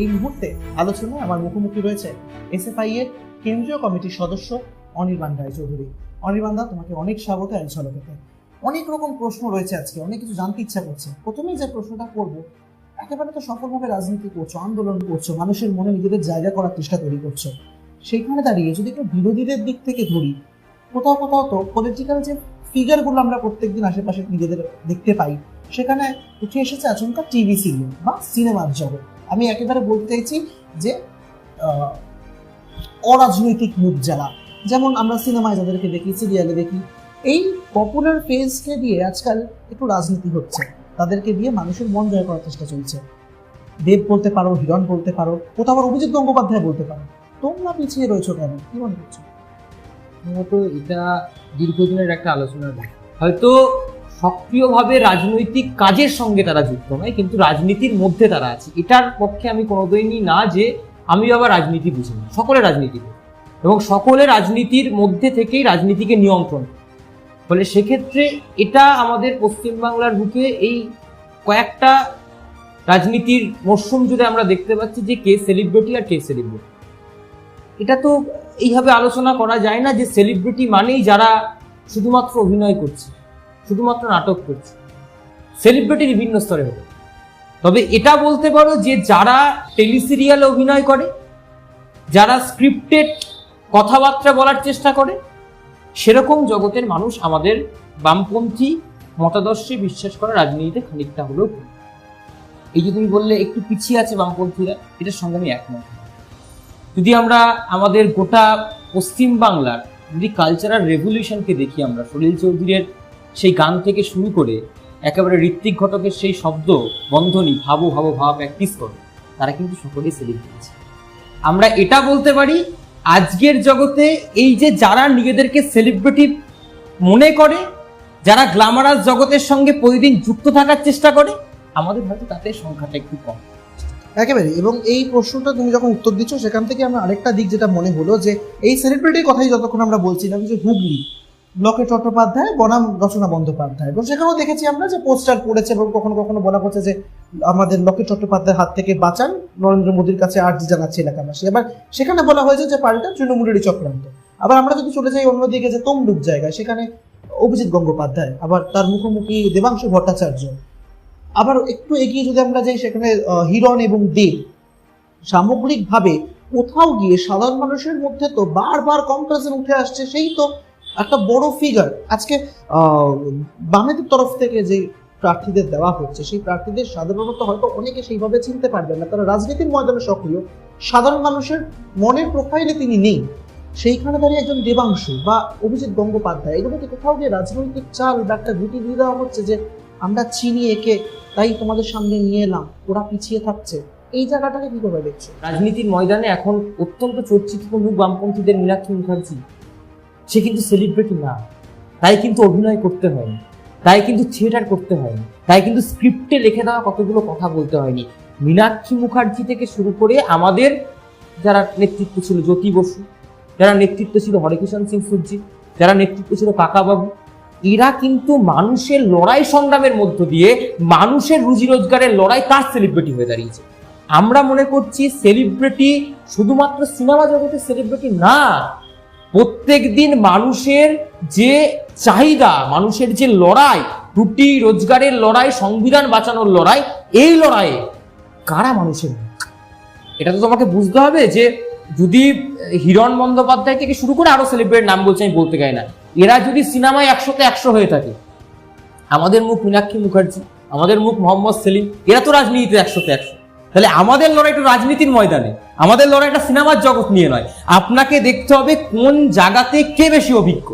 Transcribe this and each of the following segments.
এই মুহূর্তে আলোচনায় আমার মুখোমুখি রয়েছে এসএফআই এর কেন্দ্রীয় কমিটির সদস্য অনির্বাণ রায়চৌধুরী অনির্বাণ দা তোমাকে অনেক স্বাগত এক ঝলকেতে। অনেক রকম প্রশ্ন রয়েছে আজকে, অনেক কিছু জানতে ইচ্ছা করছে। প্রথমেই যে প্রশ্নটা করব, একেবারে তো সফলভাবে রাজনীতি করছ, আন্দোলন করছ, মানুষের মনে নিজেদের জায়গা করার চেষ্টা তৈরি করছ। সেইখানে দাঁড়িয়ে যদি একটু বিরোধীদের দিক থেকে ধরি, কোথাও কোথাও তো পলিটিক্যাল যে ফিগারগুলো আমরা প্রত্যেকদিন আশেপাশে নিজেদের দেখতে পাই, সেখানে উঠে এসেছে আচমকা টিভি সিরিয়াল বা সিনেমার জগৎ। আমি একেবারে বলতে চাইছি যে অরাজনৈতিক মুখ যারা যেমন আমরা সিনেমায় যাদেরকে দেখি, সিরিয়ালে দেখি, এই পপুলার ফেজকে দিয়ে আজকাল একটু রাজনীতি হচ্ছে। তাদেরকে দিয়ে মানুষের মন জয় করার চেষ্টা চলছে। দেব বলতে পারো, হিরণ বলতে পারো, কোথাও আবার অভিজিৎ গঙ্গোপাধ্যায় বলতে পারো। তোমরা পিছিয়ে রয়েছো কেন? কি মনে করছ? মূলত এটা দীর্ঘদিনের একটা আলোচনার হয়তো সক্রিয়ভাবে রাজনৈতিক কাজের সঙ্গে তারা যুক্ত নয়, কিন্তু রাজনীতির মধ্যে তারা আছে। এটার পক্ষে আমি কোনোদিনই না যে আমি আবার রাজনীতি বুঝি না। সকলে রাজনীতি এবং সকলে রাজনীতির মধ্যে থেকেই রাজনীতিকে নিয়ন্ত্রণ ফলে সেক্ষেত্রে এটা আমাদের পশ্চিমবাংলার বুকে এই কয়েকটা রাজনীতির মরশুম জুড়ে আমরা দেখতে পাচ্ছি যে কে সেলিব্রিটি আর কে সেলিব্রিটি এটা তো এইভাবে আলোচনা করা যায় না যে সেলিব্রিটি মানেই যারা শুধুমাত্র অভিনয় করছে। শুধুমাত্র নাটক করছে। সেলিব্রিটি বিভিন্ন স্তরে হবে তবে এটা বলতে পারো যে যারা টেলিসিরিয়ালে অভিনয় করে, যারা স্ক্রিপ্টেড কথাবার্তা বলার চেষ্টা করে, সেরকম জগতের মানুষ আমাদের বামপন্থী মতাদর্শে বিশ্বাস করা রাজনীতিতে খানিকটা হলেও এই যে তুমি বললে একটু পিছিয়ে আছে বামপন্থীরা, এটার সঙ্গে আমি একমত। যদি আমরা আমাদের গোটা পশ্চিম বাংলার যদি কালচারাল রেভলিউশনকে দেখি আমরা সলিল চৌধুরীর সেই গান থেকে শুরু করে একেবারে ঋত্বিক ঘটকের সেই শব্দ, বন্ধনী, ভাবো ভাবো, ভাব প্র্যাকটিস করো, তারা কিন্তু সকলেই সেলিব্রিটি আমরা এটা বলতে পারি, আজকের জগতে এই যে যারা নিজেদেরকে সেলিব্রিটি মনে করে, যারা গ্ল্যামারাস জগতের সঙ্গে প্রতিদিন যুক্ত থাকার চেষ্টা করে, আমাদের হয়তো তাদের সংখ্যাটা একটু কম। একেবারে, এবং এই প্রশ্নটা তুমি যখন উত্তর দিচ্ছ, সেখান থেকে আমার আরেকটা দিক যেটা মনে হলো যে, এই সেলিব্রিটির কথাই যতক্ষণ আমরা বলছিলাম যে হুগলি ব্লকে চট্টোপাধ্যায়, বনাম রচনা বন্দ্যোপাধ্যায়। এবং সেখানেও দেখেছি আমরা যে পোস্টার পড়েছে এবং কখনো কখনো বলা হচ্ছে যে আমাদের লকে চট্টোপাধ্যায়ের হাত থেকে বাঁচান, নরেন্দ্র মোদীর কাছে আর্জি জানাচ্ছে এলাকাবাসী। এবার সেখানে বলা হয়েছে যে পাল্টা তৃণমূলেরই চক্রান্ত। আবার আমরা যদি চলে যাই অন্যদিকে যে তমলুক জায়গায়, সেখানে অভিজিৎ গঙ্গোপাধ্যায়, আবার তার মুখোমুখি দেবাংশু ভট্টাচার্য। আবার একটু এগিয়ে যদি আমরা যাই, সেখানে হিরণ এবং দেব। সামগ্রিকভাবে কোথাও গিয়ে সাধারণ মানুষের মধ্যে তো বারবার কম্পারিজন উঠে আসছে, সেই তো একটা বড় ফিগার আজকে বামেদের তরফ থেকে যে প্রার্থীদের দেওয়া হচ্ছে, সেই প্রার্থীদের সাধারণত হয়তো অনেকে সেইভাবে চিনতে পারবেন না। তারা রাজনীতির ময়দানে সক্রিয়। সাধারণ মানুষের মনের প্রোফাইলে তিনি নেই। সেইখানে দাঁড়িয়ে একজন দেবাংশু বা অভিজিৎ গঙ্গোপাধ্যায় এগুলোকে কোথাও গিয়ে রাজনৈতিক চাল বা একটা গুটি দিয়ে দেওয়া হচ্ছে যে, আমরা চিনি একে, তাই তোমাদের সামনে নিয়ে এলাম, ওরা পিছিয়ে থাকছে এই জায়গাটাকে কি করে দেখছ রাজনীতির ময়দানে এখন অত্যন্ত চর্চিত মুখ বামপন্থীদের মীনাক্ষী মুখার্জি। সে কিন্তু সেলিব্রিটি না। তাই কিন্তু অভিনয় করতে হয়নি। তাই কিন্তু থিয়েটার করতে হয়নি। তাই কিন্তু স্ক্রিপ্টে লিখে দেওয়া কতগুলো কথা বলতে হয়নি। মীনাক্ষী মুখার্জি থেকে শুরু করে আমাদের যারা নেতৃত্ব ছিল জ্যোতি বসু, যারা নেতৃত্ব ছিল হরেকৃষ্ণ সিং সূর্যি যারা নেতৃত্ব ছিল কাকাবাবু, এরা কিন্তু মানুষের লড়াই সংগ্রামের মধ্য দিয়ে মানুষের রুজি রোজগারের লড়াই তার সেলিব্রিটি হয়ে দাঁড়িয়েছে। আমরা মনে করছি সেলিব্রিটি শুধুমাত্র সিনেমা জগতের সেলিব্রিটি না প্রত্যেক দিন মানুষের যে চাহিদা, মানুষের যে লড়াই রুটি রোজগারের লড়াই, সংবিধান বাঁচানোর লড়াই, এই লড়াইয়ে কারা মানুষের মুখ? এটা তো তোমাকে বুঝতে হবে যে যদি হিরণ বন্দ্যোপাধ্যায় থেকে শুরু করে আরও সেলিব্রেট নাম বলছে, আমি বলতে চাই না এরা যদি সিনেমায় একশোতে একশো হয়ে থাকে, আমাদের মুখ মীনাক্ষী মুখার্জি, আমাদের মুখ মোহাম্মদ সেলিম, এরা তো রাজনীতিতে একশোতে একশো তাহলে আমাদের লড়াইটা রাজনীতির ময়দানে। আমাদের লড়াইটা সিনেমার জগৎ নিয়ে নয়। আপনাকে দেখতে হবে কোন জায়গাতে কে বেশি অভিজ্ঞ।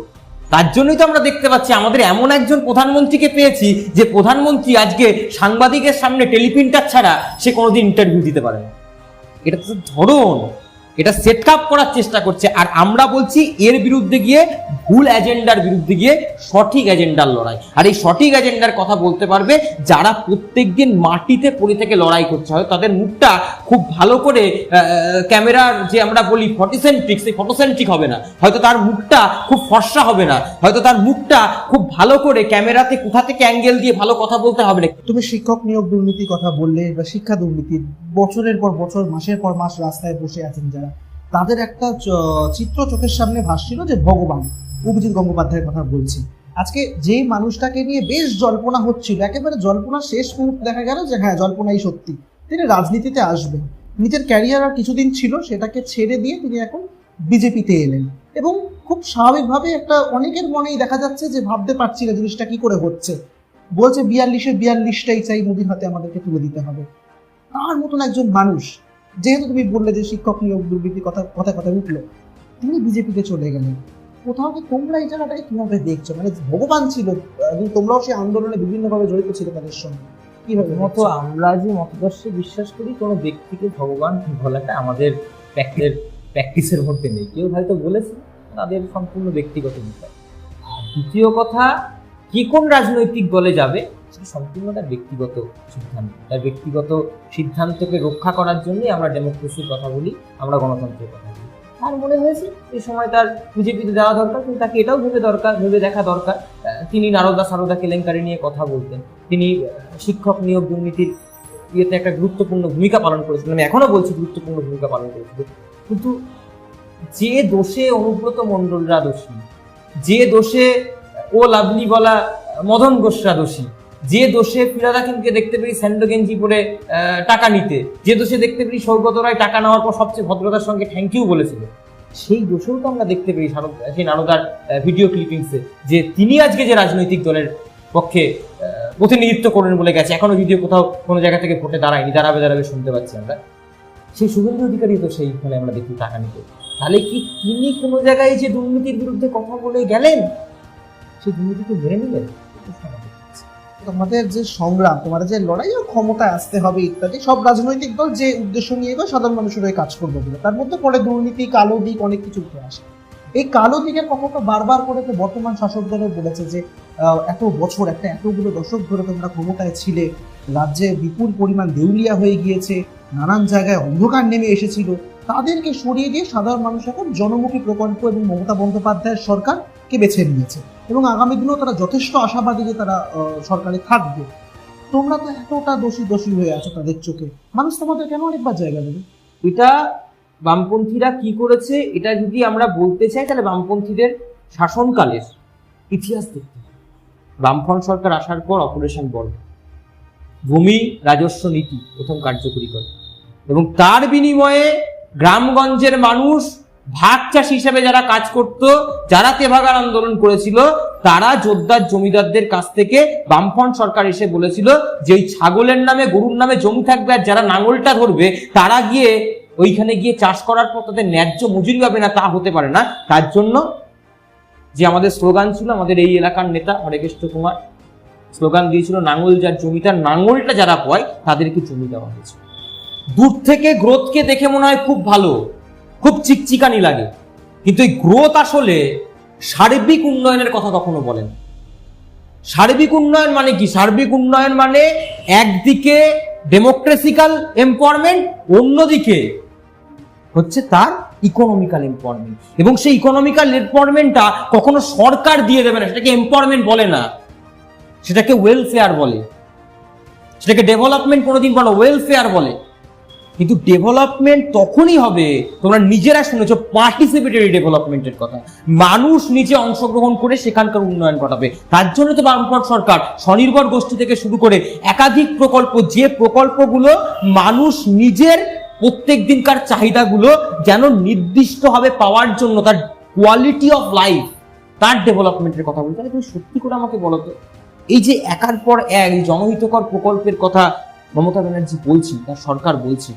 তার জন্যই তো আমরা দেখতে পাচ্ছি, আমাদের এমন একজন প্রধানমন্ত্রীকে পেয়েছি যে প্রধানমন্ত্রী আজকে সাংবাদিকের সামনে টেলিপ্রিন্টার ছাড়া সে কোনোদিন ইন্টারভিউ দিতে পারে না এটা তো ধরুন। এটা সেট আপ করার চেষ্টা করছে। আর আমরা বলছি, এর বিরুদ্ধে গিয়ে ভুল এজেন্ডার বিরুদ্ধে গিয়ে সঠিক এজেন্ডার লড়াই। আর এই সঠিক এজেন্ডার কথা বলতে পারবে যারা প্রত্যেকদিন মাটিতে পড়ে থেকে লড়াই করছে। হয় তাদের মুখটা খুব ভালো করে ক্যামেরার যে আমরা বলি ফটোসেন্ট্রিক সেই ফটোসেন্ট্রিক হবে না। হয়তো তার মুখটা খুব ফর্সা হবে না। হয়তো তার মুখটা খুব ভালো করে ক্যামেরাতে কোথা থেকে অ্যাঙ্গেল দিয়ে ভালো কথা বলতে হবে না। তুমি শিক্ষক নিয়োগ দুর্নীতির কথা বললে বা শিক্ষা দুর্নীতি, বছরের পর বছর, মাসের পর মাস রাস্তায় বসে আছেন যারা। তাদের একটা চিত্র চোখের সামনে ভাসছিল যে ভগবান, অভিজিৎ গঙ্গোপাধ্যায়ের কথা বলছি। আজকে যে মানুষটাকে নিয়ে বেশ জল্পনা হচ্ছিল, একেবারে জল্পনা শেষ মুহূর্তে দেখা গেল যে হ্যাঁ জল্পনাই সত্যি। তিনি রাজনীতিতে আসবেন। নিজের ক্যারিয়ার আর কিছুদিন ছিল, সেটাকে ছেড়ে দিয়ে তিনি এখন বিজেপিতে এলেন। এবং খুব স্বাভাবিকভাবে একটা অনেকের মনেই দেখা যাচ্ছে যে ভাবতে পারছি না জিনিসটা কি করে হচ্ছে। বলছে বিয়াল্লিশে বিয়াল্লিশটাই চাই, মোদির হাতে আমাদেরকে তুলে দিতে হবে। তার মতন একজন মানুষ যেহেতু তুমি বললে যে শিক্ষক নিয়োগ দুর্নীতির কথা কথা কথা উঠল তিনি বিজেপিতে চলে গেলেন কোথাও কি তোমরা এই জায়গাটাকে কীভাবে দেখছ? মানে ভগবান ছিল এবং তোমরাও সেই আন্দোলনে বিভিন্নভাবে জড়িত ছিল তাদের সঙ্গে। কীভাবে দেখছ? আমরা যে মতদর্শে বিশ্বাস করি কোনো ব্যক্তিকে ভগবান বলাটা আমাদের প্র্যাকটিসের প্র্যাকটিসের মধ্যে নেই। কেউ হয়তো বলেছে তাদের সম্পূর্ণ ব্যক্তিগত বিষয়। আর দ্বিতীয় কথা কি কোন রাজনৈতিক দলে যাবে, সেটা সম্পূর্ণ তার ব্যক্তিগত সিদ্ধান্ত। তার ব্যক্তিগত সিদ্ধান্তকে রক্ষা করার জন্যই আমরা ডেমোক্রেসির কথা বলি, আমরা গণতন্ত্রের কথা বলি। তার মনে হয়েছে এই সময় তার বিজেপিতে যাওয়া দরকার, কিন্তু তাকে এটাও ভেবে দরকার, ভেবে দেখা দরকার। তিনি নারদা সারদা কেলেঙ্কারি নিয়ে কথা বলতেন। তিনি শিক্ষক নিয়োগ দুর্নীতির ইয়েতে একটা গুরুত্বপূর্ণ ভূমিকা পালন করেছিলেন। আমি এখনও বলছি গুরুত্বপূর্ণ ভূমিকা পালন করেছিল কিন্তু যে দোষে অনুব্রত মণ্ডলরা দোষী, যে দোষে ও লাভলি বলা মদন গোসরা দোষী। যে দোষে ফিরাদ দেখতে পেরি স্যান্ডো গেঞ্জি পরে টাকা নিতে। যে দোষে দেখতে পেরি সৌগত রায় টাকা নেওয়ার পর সবচেয়ে ভদ্রতার সঙ্গে থ্যাংক ইউ বলেছিল। সেই দোষেও তো আমরা দেখতে পেরি সেই নারদার ভিডিও ক্লিপিংসে যে তিনি আজকে যে রাজনৈতিক দলের পক্ষে প্রতিনিধিত্ব করেন বলে গেছে, এখনও যদিও কোথাও কোনো জায়গা থেকে ভোটে দাঁড়ায়নি, দাঁড়াবে দাঁড়াবে শুনতে পাচ্ছি আমরা। সেই শুভেন্দু অধিকারী তো সেই ফলে আমরা দেখি টাকা নিতে। তাহলে কি তিনি কোনো জায়গায় যে দুর্নীতির বিরুদ্ধে কথা বলে গেলেন? সেই দুর্নীতিকে মেনে নিলেন তোমাদের যে সংগ্রাম, তোমাদের যে লড়াই ও ক্ষমতায় আসতে হবে ইত্যাদি, সব রাজনৈতিক দল যে উদ্দেশ্য নিয়ে এগোয়, সাধারণ মানুষের হয়ে কাজ করবে বলে। তার মধ্যে পরে দুর্নীতি, কালো দিক, অনেক কিছু উঠে আসে। এই কালো দিকের কথা তো বারবার করে তো বর্তমান শাসক দলও বলেছে যে এত বছর, একটা এতগুলো দশক ধরে তোমরা ক্ষমতায় ছিলে, রাজ্যে বিপুল পরিমাণ দেউলিয়া হয়ে গিয়েছে, নানান জায়গায় অন্ধকার নেমে এসেছিল। তাদেরকে সরিয়ে দিয়ে সাধারণ মানুষ এখন জনমুখী প্রকল্প এবং মমতা বন্দ্যোপাধ্যায়ের সরকারকে বেছে নিয়েছে। এবং আগামী দিনেও তারা যথেষ্ট আশাবাদী যে তারা সরকারে থাকবে। তোমরা তো এতটা দোষী দোষী হয়ে আছো তাদের চোখে। মানুষ তোমাদের কেন অনেকবার জায়গা দেবে? এটা বামপন্থীরা কি করেছে, এটা যদি আমরা বলতে চাই, তাহলে বামপন্থীদের শাসনকালের ইতিহাস দেখতে। বামফ্রন্ট সরকার আসার পর অপারেশন বর্গ ভূমি, রাজস্ব নীতি প্রথম কার্যকরী করে। এবং তার বিনিময়ে গ্রামগঞ্জের মানুষ ভাগ চাষ হিসেবে যারা কাজ করত, যারা তেভাগার আন্দোলন করেছিল, তারা জোরদার জমিদারদের কাছ থেকে বামফ্রন্ট সরকার এসে বলেছিল যে ওই ছাগলের নামে, গরুর নামে জমি থাকবে আর যারা নাঙলটা ধরবে, তারা গিয়ে ওইখানে গিয়ে চাষ করার পর তাদের ন্যায্য মজুরি পাবে না, তা হতে পারে না। তার জন্য যে আমাদের স্লোগান ছিল, আমাদের এই এলাকার নেতা হরেকৃষ্ণ কুমার স্লোগান দিয়েছিল, নাঙল যার জমিটার নাঙলটা যারা পয়, তাদেরকে জমি দেওয়া হয়েছে। দূর থেকে গ্রোথকে দেখে মনে হয় খুব ভালো। খুব চিকচিকানি লাগে। কিন্তু এই গ্রোথ আসলে সার্বিক উন্নয়নের কথা কখনো বলেন সার্বিক উন্নয়ন মানে কি? সার্বিক উন্নয়ন মানে একদিকে ডেমোক্রেসিক্যাল এম্পাওয়ারমেন্ট অন্যদিকে হচ্ছে তার ইকোনমিক্যাল এম্পাওয়ারমেন্ট এবং সেই ইকোনমিক্যাল এম্পাওয়ারমেন্টটা কখনো সরকার দিয়ে দেবে না, সেটাকে এম্পাওয়ারমেন্ট বলে না। সেটাকে ওয়েলফেয়ার বলে। সেটাকে ডেভেলপমেন্ট কোনোদিন বলো ওয়েলফেয়ার বলে। কিন্তু ডেভেলপমেন্ট তখনই হবে, তোমরা নিজেরা শুনেছো পার্টিসিপেটরি ডেভেলপমেন্টের কথা। মানুষ নিজে অংশগ্রহণ করে সেখানকার উন্নয়ন ঘটাবে। তার জন্য তো বামফ্রন্ট সরকার স্বনির্ভর গোষ্ঠী থেকে শুরু করে একাধিক প্রকল্প, যে প্রকল্পগুলো মানুষ নিজের প্রত্যেক দিনকার চাহিদাগুলো যেন নির্দিষ্টভাবে পাওয়ার জন্য, তার কোয়ালিটি অফ লাইফ তার ডেভেলপমেন্টের কথা বলতে তুমি সত্যি করে আমাকে বলো তো, এই যে একার পর এক জনহিতকর প্রকল্পের কথা মমতা ব্যানার্জি বলছেন, তার সরকার বলছে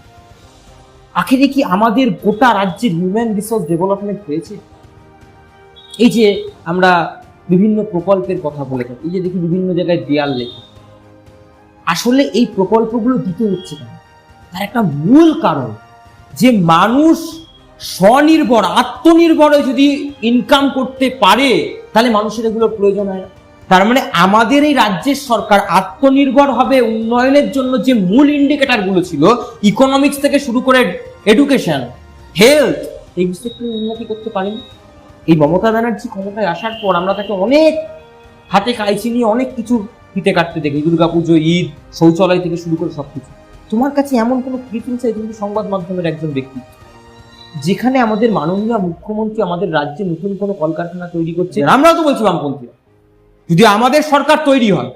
আখেরে কি আমাদের গোটা রাজ্যের হিউম্যান রিসোর্স ডেভেলপমেন্ট হয়েছে? এই যে আমরা বিভিন্ন প্রকল্পের কথা বলে থাকি, এই যে দেখি বিভিন্ন জায়গায় দেয়াল লেখা। আসলে এই প্রকল্পগুলো দিতে হচ্ছে কেন? তার একটা মূল কারণ, যে মানুষ স্বনির্ভর, আত্মনির্ভরে যদি ইনকাম করতে পারে, তাহলে মানুষের এগুলোর প্রয়োজন হয় না। তার মানে আমাদের এই রাজ্যের সরকার আত্মনির্ভর হবে উন্নয়নের জন্য যে মূল ইন্ডিকেটরগুলো ছিল ইকোনমিক্স থেকে শুরু করে এডুকেশন হেলথ এই সেক্টরে উন্নতি করতে পারেনি। এই মমতা ব্যানার্জি ক্ষমতায় আসার পর আমরা তাকে অনেক হাতে কাইচি নিয়ে অনেক কিছু ফিতে কাটতে দেখি। দুর্গাপুজো, ঈদ, শৌচালয় থেকে শুরু করে সব কিছু তোমার কাছে এমন কোনো আছে? তুমি সংবাদ মাধ্যমের একজন ব্যক্তি, যেখানে আমাদের মাননীয় মুখ্যমন্ত্রী আমাদের রাজ্যে নতুন কোনো কলকারখানা তৈরি করছে? আমরাও তো বলছি বামপন্থীরা। যদি আমাদের সরকার তৈরি হয়,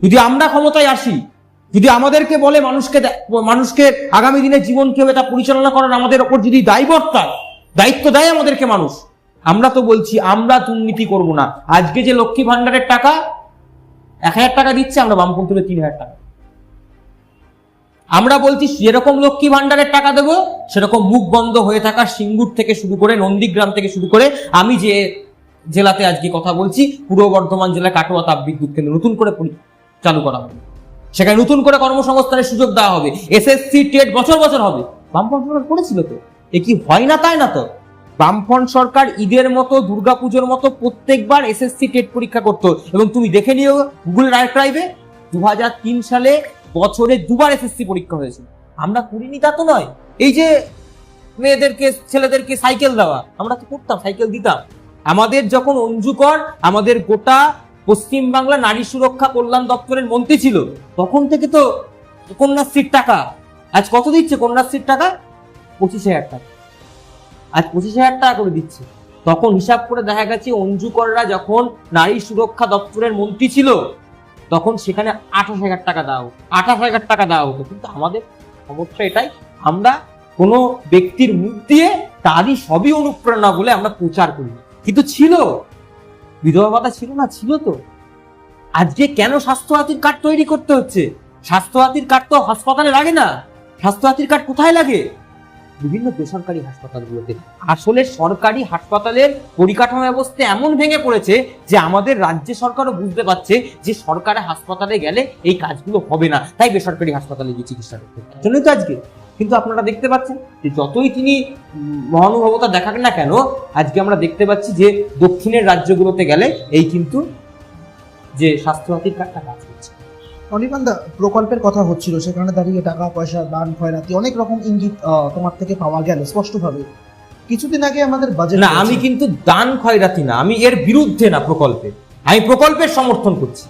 যদি আমরা ক্ষমতায় আসি, যদি আমাদেরকে বলে মানুষকে মানুষকে আগামী দিনে জীবন কীভাবে তা পরিচালনা করার আমাদের ওপর যদি দায়বর্তা দায়িত্ব দেয় আমাদেরকে মানুষ, আমরা তো বলছি আমরা দুর্নীতি করব না। আজকে যে লক্ষ্মী ভান্ডারের টাকা, এক হাজার টাকা দিচ্ছে, আমরা বামপন্থীরা তিন হাজার টাকা। আমরা বলছি যেরকম লক্ষ্মী ভান্ডারের টাকা দেবো, সেরকম মুখ বন্ধ হয়ে থাকা সিঙ্গুর থেকে শুরু করে নন্দীগ্রাম থেকে শুরু করে, আমি যে জেলাতে আজকে কথা বলছি। পূর্ব বর্ধমান জেলায় কাটোয়া তাপ বিদ্যুৎ কেন্দ্র নতুন করে চালু করা হবে। সেখানে নতুন করে কর্মসংস্থানের সুযোগ দেওয়া হবে। এসএসসি টেট বছর বছর হবে। বামফ্রন্ট সরকার করেছিল তো? এ কি হয় না তাই না তো? বামফ্রন্ট সরকার ঈদের মতো, দুর্গাপুজোর মতো প্রত্যেকবার এসএসসি টেট পরীক্ষা করতো। এবং তুমি দেখে নিও গুগল ড্রাইভে দু হাজার তিন সালে বছরে দুবার এসএসসি পরীক্ষা হয়েছিল। আমরা করিনি তা তো নয়। এই যে মেয়েদেরকে, ছেলেদেরকে সাইকেল দেওয়া, আমরা তো করতাম, সাইকেল দিতাম। আমাদের যখন অঞ্জুকর, আমাদের গোটা পশ্চিম বাংলা নারী সুরক্ষা কল্যাণ দপ্তরের মন্ত্রী ছিল, তখন থেকে তো কন্যাশ্রীর টাকা। আজ কত দিচ্ছে কন্যাশ্রীর টাকা? পঁচিশ হাজার টাকা। আজ পঁচিশ হাজার টাকা করে দিচ্ছে। তখন হিসাব করে দেখা গেছে অঞ্জুকররা যখন নারী সুরক্ষা দপ্তরের মন্ত্রী ছিল, তখন সেখানে আঠাশ হাজার টাকা দেওয়া হতো। আঠাশ হাজার টাকা দেওয়া হতো। কিন্তু আমাদের সমস্যা এটাই, আমরা কোনো ব্যক্তির মুখ দিয়ে তারই সবই অনুপ্রেরণা বলে আমরা প্রচার করি। কিন্তু ছিল। বিধবা ভাতা ছিল না, ছিল তো। আজকে কেন স্বাস্থ্য স্বাস্থ্যসাথীর কার্ড তৈরি করতে হচ্ছে? স্বাস্থ্য স্বাস্থ্যসাথীর কার্ড তো হাসপাতালে লাগে না। স্বাস্থ্য স্বাস্থ্যসাথীর কার্ড কোথায় লাগে? বিভিন্ন বেসরকারি হাসপাতালগুলোতে। আসলে সরকারি হাসপাতালের পরিকাঠামো ব্যবস্থা এমন ভেঙে পড়েছে যে আমাদের রাজ্য সরকারও বুঝতে পারছে যে সরকারি হাসপাতালে গেলে এই কাজগুলো হবে না। তাই বেসরকারি হাসপাতালে গিয়ে চিকিৎসা করতে। জন্যই তো আজকে কিন্তু আপনারা দেখতে পাচ্ছেন যে যতই তিনি মহানুভবতা দেখান না কেন আজকে আমরা দেখতে পাচ্ছি যে দক্ষিণের রাজ্যগুলোতে গেলে এই কিন্তু যে স্বাস্থ্যসাথীর কার্ডটা কাজ করছে। অনির্বাণদা প্রকল্পের কথা হচ্ছিল সেখানে দাঁড়িয়ে টাকা পয়সা দান খয়রাতি অনেক রকম ইঙ্গিত তোমার থেকে পাওয়া গেল স্পষ্টভাবে। কিছুদিন আগে আমাদের বাজেট না আমি কিন্তু দান খয়রাতি না আমি এর বিরুদ্ধে না প্রকল্পে। আমি প্রকল্পের সমর্থন করছি।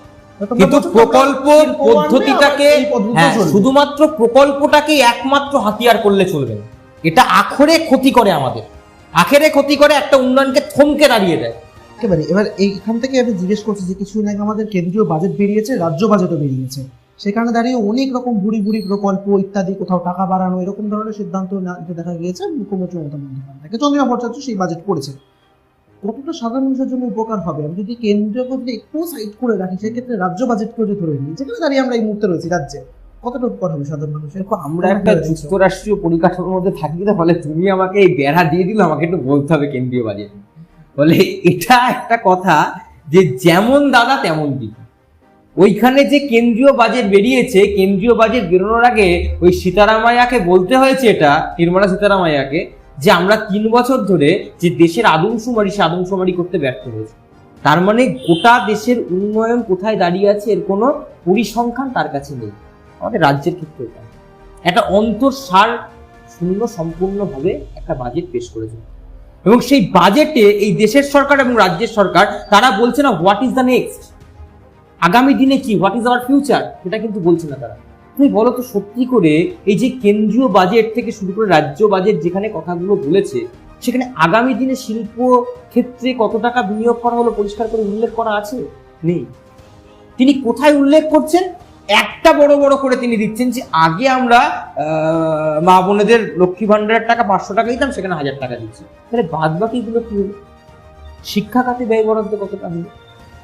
কিন্তু প্রকল্প পদ্ধতিটাকে হ্যাঁ শুধুমাত্র প্রকল্পটাকে একমাত্র হাতিয়ার করলে চলবে না। এটা আখরে ক্ষতি করে আমাদের। আখেরে ক্ষতি করে একটা উন্নয়নকে থমকে দাঁড়িয়ে দেয়। একেবারে। এবার এইখান থেকে আমি জিজ্ঞেস করছি যে কিছুদিন আগে আমাদের কেন্দ্রীয় বাজেট বেরিয়েছে রাজ্য বাজেটও বেরিয়েছে। সেখানে দাঁড়িয়ে অনেক রকম বুড়ি বুড়ি প্রকল্প ইত্যাদি কোথাও টাকা বাড়ানো এরকম ধরনের সিদ্ধান্ত দেখা গিয়েছে মুখ্যমন্ত্রী মমতা বন্দ্যোপাধ্যায়কে। চন্দ্রিমা ভট্টাচার্য সেই বাজেট করেছে কতটা সাধারণ মানুষের জন্য উপকার হবে? আমি যদি কেন্দ্রীয় যদি একটু সাইড করে রাখি সেক্ষেত্রে রাজ্য বাজেটকেও যদি ধরে নিই যেখানে দাঁড়িয়ে আমরা এই মুহূর্তে রয়েছি রাজ্যে। কতটা উপকার হবে সাধারণ মানুষের? আমরা একটা যুক্তরাষ্ট্রীয় পরিকাঠামোর মধ্যে থাকি ফলে তুমি আমাকে এই বেড়া দিয়ে দিলে আমাকে একটু বলতে হবে কেন্দ্রীয় বাজেট বলে এটা একটা কথা যে যেমন দাদা তেমন দিদি। ওইখানে যে কেন্দ্রীয় বাজেট বেরিয়েছে কেন্দ্রীয় বাজেট বেরোনোর আগে ওই সীতারামাইয়াকে বলতে হয়েছে এটা নির্মলা সীতারামাইয়াকে যে আমরা তিন বছর ধরে যে দেশের আদমশুমারি, সে আদমশুমারি করতে ব্যর্থ হয়েছে। তার মানে গোটা দেশের উন্নয়ন কোথায় দাঁড়িয়ে আছে এর কোনো পরিসংখ্যান তার কাছে নেই। আমাদের রাজ্যের ক্ষেত্রে একটা অন্তঃসার শূন্য সম্পূর্ণভাবে একটা বাজেট পেশ করেছে। এবং সেই বাজেটে এই দেশের সরকার এবং রাজ্যের সরকার, তারা বলছে না হোয়াট ইজ দ্য নেক্সট আগামী দিনে কি? হোয়াট ইজ আওয়ার ফিউচার সেটা কিন্তু বলছে না তারা। তুমি বলো তো সত্যি করে, এই যে কেন্দ্রীয় বাজেট থেকে শুরু করে রাজ্য বাজেট যেখানে কথাগুলো বলেছে, সেখানে আগামী দিনে শিল্প ক্ষেত্রে কত টাকা বিনিয়োগ করা হলো পরিষ্কার করে উল্লেখ করা আছে? নেই। তিনি কোথায় উল্লেখ করছেন? একটা বড় বড় করে তিনি দিচ্ছেন যে আগে আমরা মা বোনেদের লক্ষ্মী ভান্ডারের টাকা পাঁচশো টাকা দিতাম, সেখানে হাজার টাকা দিচ্ছি। তাহলে বাদ বাকিগুলো কি হলো? শিক্ষা খাতে ব্যয় বরাদ্দ কতটা হলো?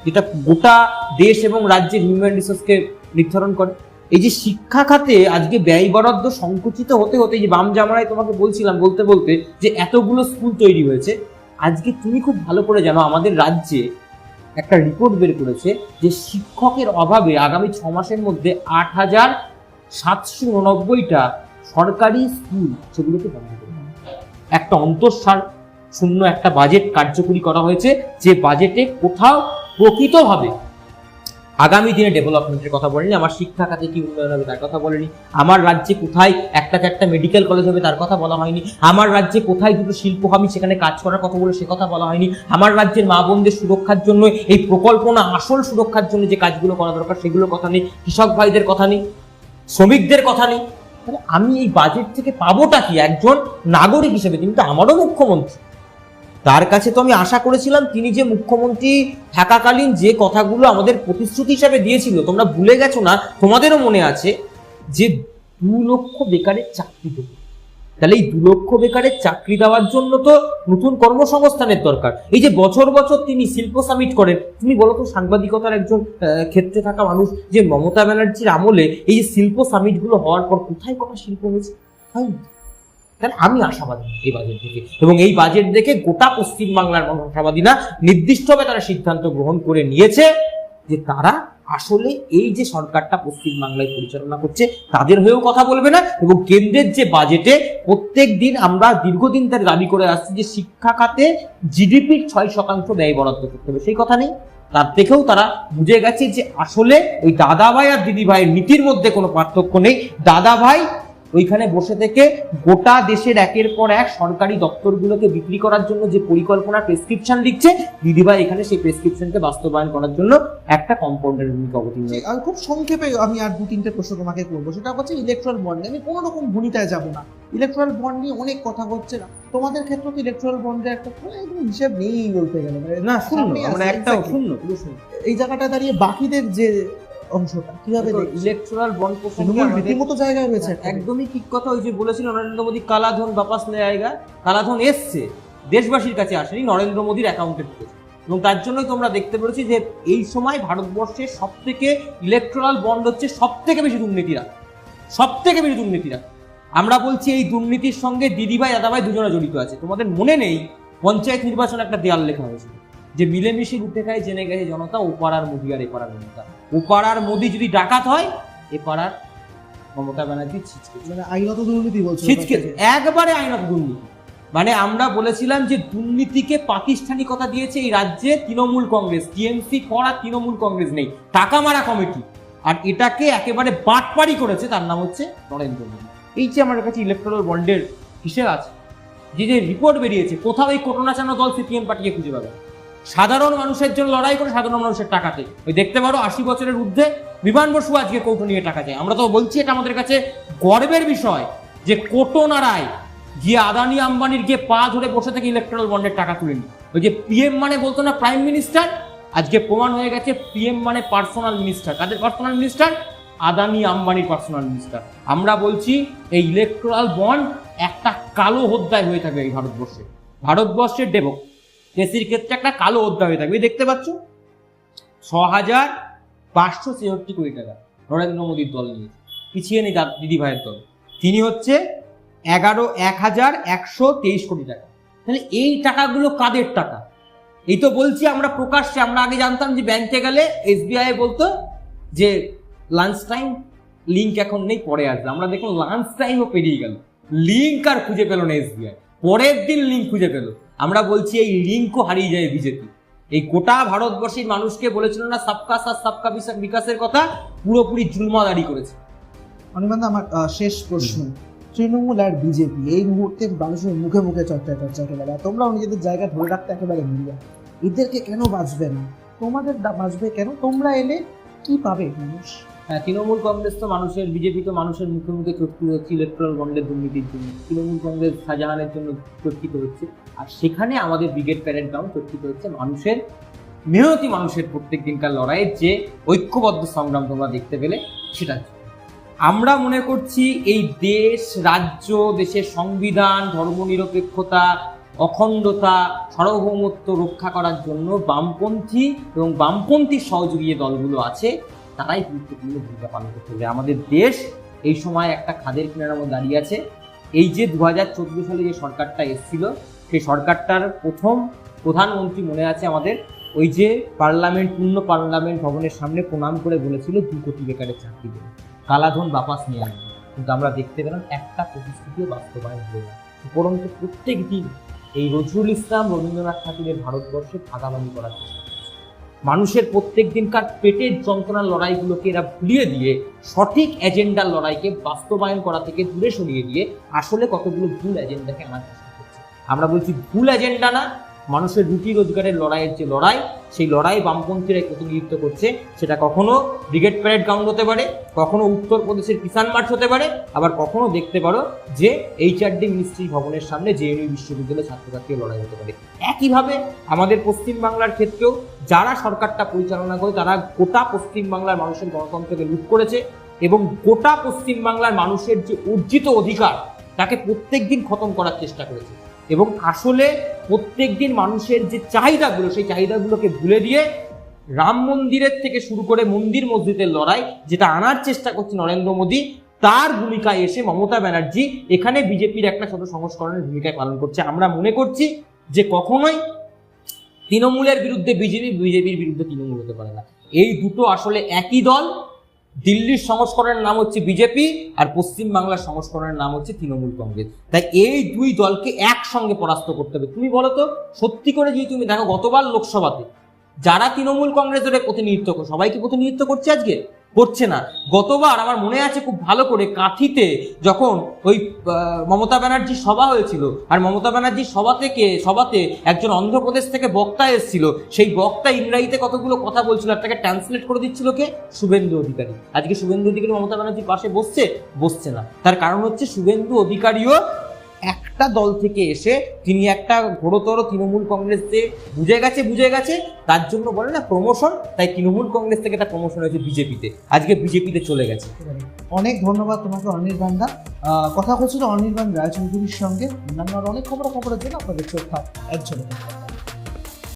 যেটা গোটা দেশ এবং রাজ্যের হিউম্যান রিসোর্সকে নির্ধারণ করে। এই যে শিক্ষা খাতে আজকে ব্যয় বরাদ্দ সংকুচিত হতে হতে যে বাম জামারাই তোমাকে বলছিলাম বলতে বলতে যে এতগুলো স্কুল তৈরি হয়েছে, আজকে তুমি খুব ভালো করে জানো আমাদের রাজ্যে একটা রিপোর্ট বের করেছে যে শিক্ষকের অভাবে আগামী ছ মাসের মধ্যে আট হাজার সাতশো উননব্বইটা সরকারি স্কুল সেগুলোকে বন্ধ করে একটা অন্তঃসার শূন্য একটা বাজেট কার্যকরী করা হয়েছে, যে বাজেটে কোথাও প্রকৃতভাবে আগামী দিনে ডেভেলপমেন্টের কথা বলেনি আমার শিক্ষা খাতে কি উন্নয়ন হবে তার কথা বলেনি। আমার রাজ্যে কোথায় একটা চারটা মেডিকেল কলেজ হবে তার কথা বলা হয়নি। আমার রাজ্যে কোথায় দুটো শিল্প আমি সেখানে কাজ করার কথা বলে সে কথা বলা হয়নি। আমার রাজ্যের মা বোনদের সুরক্ষার জন্য, এই প্রকল্প না আসল সুরক্ষার জন্য যে কাজগুলো করা দরকার সেগুলোর কথা নেই, কৃষক ভাইদের কথা নেই, শ্রমিকদের কথা নেই। তাহলে আমি এই বাজেট থেকে পাবোটা কি একজন নাগরিক হিসেবে? কিন্তু আমারও মুখ্যমন্ত্রী। তার কাছে তো আমি আশা করেছিলাম তিনি যে মুখ্যমন্ত্রী থাকাকালীন যে কথাগুলো আমাদের প্রতিশ্রুতি হিসাবে দিয়েছিল, তোমরা ভুলে গেছো না, তোমাদেরও মনে আছে যে দু লক্ষ বেকারের চাকরি দেবে। তাহলে এই দু লক্ষ বেকারের চাকরি দেওয়ার জন্য তো নতুন কর্মসংস্থানের দরকার। এই যে বছর বছর তিনি শিল্প সামিট করেন, তুমি বলো তো সাংবাদিকতার একজন ক্ষেত্রে থাকা মানুষ যে মমতা ব্যানার্জির আমলে এই যে শিল্প সামিটগুলো হওয়ার পর কোথায় কোনো শিল্প হয়েছে? হয়নি। তাহলে আমি আশাবাদী এই বাজেট দেখে। এবং এই বাজেট দেখে গোটা পশ্চিমবাংলার মানুষ আশাবাদী না নির্দিষ্টভাবে তারা সিদ্ধান্ত গ্রহণ করে নিয়েছে যে তারা আসলে এই যে সরকারটা পশ্চিমবাংলায় পরিচালনা করছে, তাদের হয়েও কথা বলবে না এবং কেন্দ্রের যে বাজেটে প্রত্যেক দিন আমরা দীর্ঘদিন তার দাবি করে আসছি যে শিক্ষা খাতে জিডিপির ছয় শতাংশ ব্যয় বরাদ্দ করতে হবে। সেই কথা নেই। তার থেকেও তারা বুঝে গেছে যে আসলে ওই দাদাভাই আর দিদিভাইয়ের নীতির মধ্যে কোনো পার্থক্য নেই। দাদাভাই ওইখানে বসে থেকে গোটা দেশের একের পর এক সরকারি দপ্তরগুলোকে বিক্রি করার জন্য যে পরিকল্পনা প্রেসক্রিপশন লিখছে দিদিভাই এখানে সেই প্রেসক্রিপশনকে বাস্তবায়ন করার জন্য একটা কম্পাউন্ডারের ভূমিকা অবতীর্ণ হয়েছে। আর খুব সংক্ষেপে আমি আর দু তিনটে প্রশ্ন তোমাকে করব। সেটা হচ্ছে ইলেকট্রাল বন্ড আমি কোনো রকম ভূমিতায় যাব না। ইলেকট্রাল বন্ড নিয়ে অনেক কথা হচ্ছে না। তোমাদের ক্ষেত্রে তো ইলেকট্রাল বন্ডের একটা কোনো একদম হিসেব নেই বলতে গেলে। মানে না শূন্য। সামনেই আমরা পুরো শূন্য। এই জায়গাটা দাঁড়িয়ে বাকিদের যে অংশটা কীভাবে ইলেকট্রাল বন্ড তৃণমূল রীতিমতো জায়গায় রয়েছে একদমই ঠিক কথা ওই যে বলেছিল নরেন্দ্র মোদী কালাধন বাপাস লে আয়েগা কালাধন এসছে দেশবাসীর কাছে আসেনি নরেন্দ্র মোদীর অ্যাকাউন্টে ঢুকেছে। এবং তার জন্যই তোমরা দেখতে পেরেছি যে এই সময় ভারতবর্ষের সব থেকে ইলেকট্রাল বন্ড হচ্ছে সব থেকে বেশি দুর্নীতিরা। সব থেকে বেশি দুর্নীতিরা। আমরা বলছি এই দুর্নীতির সঙ্গে দিদিভাই দাদাভাই দুজনে জড়িত আছে। তোমাদের মনে নেই পঞ্চায়েত নির্বাচন একটা দেয়াল লেখা হয়েছিল। যে মিলেমিশে উঠে খায় জেনে গেছে জনতা ও পাড়ার মোদী আর এ পাড়ার মমতা। ও পাড়ার মোদী যদি ডাকাত হয় এ পাড়ার মমতা ব্যানার্জি ছিচকে মানে আইনত দুর্নীতি বলছো ছিচকে একবারে আইনত দুর্নীতি। মানে আমরা বলেছিলাম যে দুর্নীতিকে প্রাতিষ্ঠানিকতা দিয়েছে এই রাজ্যে তৃণমূল কংগ্রেস। টিএমসি করা তৃণমূল কংগ্রেস নেই। টাকা মারা কমিটি। আর এটাকে একেবারে বাটপাড়ি করেছে তার নাম হচ্ছে নরেন্দ্র মোদী। এই যে আমার কাছে ইলেকট্রাল বন্ডের হিসেব আছে যে যে রিপোর্ট বেরিয়েছে কোথাও এই কোটো নাচানো দল সিপিএম পার্টিকে খুঁজে পাবে। সাধারণ মানুষের জন্য লড়াই করে সাধারণ মানুষের টাকাতে ওই দেখতে পারো, আশি বছরের ঊর্ধ্বে বিমান বসু আজকে কৌটো নিয়ে টাকা চায়। আমরা তো বলছি এটা আমাদের কাছে গর্বের বিষয় যে কোটো নাড়ায় গিয়ে আদানি আম্বানির গিয়ে পা ধরে বসে থেকে ইলেকট্রাল বন্ডের টাকা তুলে নি ওই যে পিএম মানে বলতো না প্রাইম মিনিস্টার আজকে প্রমাণ হয়ে গেছে পিএম মানে পার্সোনাল মিনিস্টার কাদের পার্সোনাল মিনিস্টার আদানি আম্বানির পার্সোনাল মিনিস্টার আমরা বলছি এই ইলেকট্রাল বন্ড একটা কালো অধ্যায় হয়ে থাকবে এই ভারতবর্ষে। ভারতবর্ষের ডেবক কেসির ক্ষেত্রে একটা কালো অধ্যায় হয়ে থাকবে। দেখতে পাচ্ছ? ছ হাজার পাঁচশো ছেষট্টি কোটি টাকা নরেন্দ্র মোদীর দল নিয়ে। পিছিয়ে নেই দাদ- ভাইয়ের দল। তিনি হচ্ছে এগারো এক হাজার একশো তেইশ কোটি টাকা। তাহলে এই টাকাগুলো কাদের টাকা? এই তো বলছি আমরা প্রকাশ্যে, আমরা আগে জানতাম যে ব্যাংকে গেলে এসবিআই বলতো যে লাঞ্চ টাইম লিঙ্ক এখন নেই, পরে আসবে। আমরা দেখুন লাঞ্চ টাইমও পেরিয়ে গেল। লিঙ্ক আর খুঁজে পেল না এসবিআই পরের দিন লিঙ্ক খুঁজে পেল। আমরা বলছি এই লিঙ্কও হারিয়ে যায় বিজেপি। এই গোটা ভারতবর্ষের মানুষকে বলেছিল না সাবকা সাথ সাবকা বিকাশের কথা পুরোপুরি জুলমাদারি করেছে। অনিমান্দা আমার শেষ প্রশ্ন। তৃণমূল আর বিজেপি এই মুহূর্তে মানুষের মুখে মুখে চর্চা চর্চা একেবারে তোমরাও নিজেদের জায়গা ধরে রাখতে একেবারে মিলিয়া এদেরকে কেন বাঁচবে না? তোমাদের বাঁচবে কেন? তোমরা এলে কি পাবে মানুষ? তৃণমূল কংগ্রেস তো মানুষের, বিজেপি তো মানুষের মুখে মুখে চটকিত হচ্ছে ইলেকট্রাল বন্ডের দুর্নীতির জন্য। তৃণমূল কংগ্রেস শাহজাহানের জন্য চটকিত হচ্ছে। আর সেখানে আমাদের ব্রিগেড প্যারেড গ্রাউন্ড চটকিত হচ্ছে। মানুষের মেহনতি মানুষের প্রত্যেক দিনকার লড়াইয়ের যে ঐক্যবদ্ধ সংগ্রাম তোমরা দেখতে পেলে, সেটা আমরা মনে করছি এই দেশ, রাজ্য, দেশের সংবিধান, ধর্মনিরপেক্ষতা, অখণ্ডতা, সার্বভৌমত্ব রক্ষা করার জন্য বামপন্থী এবং বামপন্থী সহযোগী দলগুলো আছে তারাই গুরুত্বপূর্ণ ভূমিকা পালন করতে হবে। আমাদের দেশ এই সময় একটা খাদের কিনারার মধ্যে দাঁড়িয়ে আছে। এই যে দু হাজার চোদ্দ সালে যে সরকারটা এসেছিল, সেই সরকারটার প্রথম প্রধানমন্ত্রী মনে আছে আমাদের? ওই যে পার্লামেন্ট, পূর্ণ পার্লামেন্ট ভবনের সামনে প্রণাম করে বলেছিল, দু কোটি বেকারের চাকরি দেবে। কালাধন বাপাস নিয়ে আসবে। কিন্তু আমরা দেখতে পেলাম একটা প্রতিশ্রুতিও বাস্তবায়ন হলো না। উপরন্তু প্রত্যেক দিন এই নজরুল ইসলাম, রবীন্দ্রনাথ ঠাকুরের ভারতবর্ষে ভাগাভাগি করার চেষ্টা মানুষের প্রত্যেক দিনকার পেটের যন্ত্রণার লড়াইগুলোকে এরা ভুলিয়ে দিয়ে, সঠিক এজেন্ডার লড়াইকে বাস্তবায়ন করা থেকে দূরে সরিয়ে দিয়ে আসলে কতগুলো ভুল এজেন্ডাকে আমার আমরা বলছি ভুল এজেন্ডা না মানুষের রুটি রোজগারের লড়াইয়ের যে লড়াই, সেই লড়াই বামপন্থীরা প্রতিনিধিত্ব করছে। সেটা কখনো ব্রিগেড প্যারেড গ্রাউন্ড হতে পারে, কখনো উত্তরপ্রদেশের কিষাণ মার্চ হতে পারে, আবার কখনো দেখতে পারো যে এইচআরডি মিনিস্ট্রি ভবনের সামনে জেএনইউ বিশ্ববিদ্যালয়ের ছাত্রছাত্রীর লড়াই হতে পারে। একইভাবে আমাদের পশ্চিমবাংলার ক্ষেত্রেও যারা সরকারটা পরিচালনা করে, তারা গোটা পশ্চিমবাংলার মানুষের গণতন্ত্রকে লুট করেছে এবং গোটা পশ্চিমবাংলার মানুষের যে অর্জিত অধিকার, তাকে প্রত্যেক দিন খতম করার চেষ্টা করেছে। এবং আসলে প্রত্যেক দিন মানুষের যে চাহিদাগুলো, সেই চাহিদাগুলোকে ভুলে দিয়ে রাম মন্দিরের থেকে শুরু করে মন্দির মসজিদের লড়াই, যেটা আনার চেষ্টা করছে নরেন্দ্র মোদী, তার ভূমিকায় এসে মমতা ব্যানার্জি এখানে বিজেপির একটা ছোট সংস্করণের ভূমিকায় পালন করছে। আমরা মনে করছি যে কখনোই তৃণমূলের বিরুদ্ধে বিজেপি, বিজেপির বিরুদ্ধে তৃণমূল হতে পারে না। এই দুটো আসলে একই দল দিল্লির সংস্করণের নাম হচ্ছে বিজেপি আর পশ্চিম বাংলার সংস্করণের নাম হচ্ছে তৃণমূল কংগ্রেস। তাই এই দুই দলকে একসঙ্গে পরাস্ত করতে হবে। তুমি বলো তো, সত্যি করে যদি তুমি দেখো গতবার লোকসভাতে যারা তৃণমূল কংগ্রেসের প্রতিনিধিত্ব সবাইকে প্রতিনিধিত্ব করছে আজকে? করছে না। গতবার আমার মনে আছে খুব ভালো করে কাঁথিতে যখন ওই মমতা ব্যানার্জির সভা হয়েছিল, আর মমতা ব্যানার্জির সভা থেকে, সভাতে একজন অন্ধ্রপ্রদেশ থেকে বক্তা এসেছিল, সেই বক্তা ইংরাজিতে কতগুলো কথা বলছিল, আর তাকে ট্রান্সলেট করে দিচ্ছিল কে? শুভেন্দু অধিকারী। আজকে শুভেন্দু অধিকারী মমতা ব্যানার্জির পাশে বসছে? বসছে না। তার কারণ হচ্ছে শুভেন্দু অধিকারীও একটা দল থেকে এসে তিনি একটা ঘোরতর তৃণমূল কংগ্রেস কংগ্রেসে বুঝে গেছে বুঝে গেছে, তার জন্য বলে না প্রমোশন তাই তৃণমূল কংগ্রেস থেকে একটা প্রমোশন হয়েছে বিজেপিতে। আজকে বিজেপিতে চলে গেছে। অনেক ধন্যবাদ তোমাকে অনির্বাণ দা কথা হচ্ছিল অনির্বাণ রায়চৌধুরীর সঙ্গে। অন্যান্য অনেক খবর খবরের জন্য আপনাদের চোখ থাক। একজন